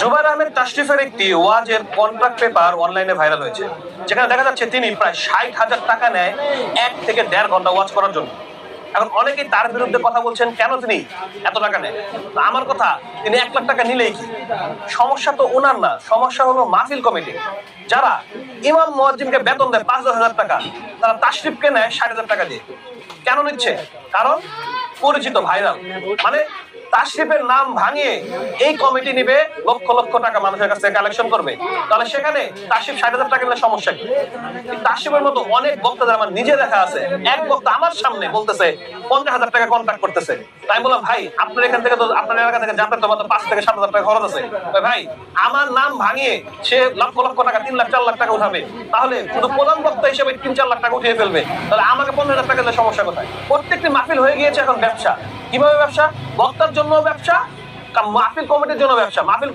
জুবাইর আহমেদ তাশরিফের একটি ওয়াজের contract paper অনলাইনে ভাইরাল হয়েছে। যেখানে দেখা যাচ্ছে তিনি প্রায় ষাট হাজার টাকা নেয় এক থেকে দেড় ঘণ্টা ওয়াজ করার জন্য। এখন অনেকেই তার বিরুদ্ধে কথা বলছেন, কেন তিনি এত টাকা নেন? আমার কথা, তিনি এক লাখ টাকা নিলেই কি? সমস্যা তো ওনার না, সমস্যা হলো মাহফিল কমিটি। যারা ইমাম মুয়াজ্জিনকে বেতন দেয় পাঁচ দশ হাজার টাকা, তারা তাশরিফকে নেয় ষাট হাজার টাকা দিয়ে। কেন নিচ্ছে? কারণ পরিচিত ভাইরাল। মানে তাশরিফের নাম ভাঙিয়ে এই কমিটি নিবে লক্ষ লক্ষ টাকা মানুষের কাছ কালেকশন করবে। তাহলে সেখানে তাশরিফ ষাট হাজার টাকা নিলে সমস্যা কি? তাশরিফের মতো অনেক বক্তাদের আমার নিজে দেখা আছে, এক বক্তা আমার সামনে বলতেছে, পঞ্চাশ হাজার টাকা কন্ট্যাক্ট করতেছে। তাই বললাম, ভাই, আপনার এখান থেকে তো, আপনার এলাকা থেকে যাতায়াত তো পাঁচ থেকে সাত হাজার টাকা খরচ আছে। ভাই আমার নাম ভাঙিয়ে সে লক্ষ লক্ষ টাকা, তিন লাখ, চার লাখ টাকা উঠাবে। তাহলে শুধু প্রধান বক্তা হিসেবে তিন, চার লাখ টাকা উঠিয়ে ফেলবে। তাহলে আমাকে পনেরো হাজার টাকা দিলে সমস্যা কোথায়? প্রত্যেকটি মাহফিল হয়ে গিয়েছে এখন ব্যবসা? কীভাবে ব্যবসা? বক্তার জন্য ব্যবসা? মাহফিল কমিটির জন্য ব্যবসা? মাহফিল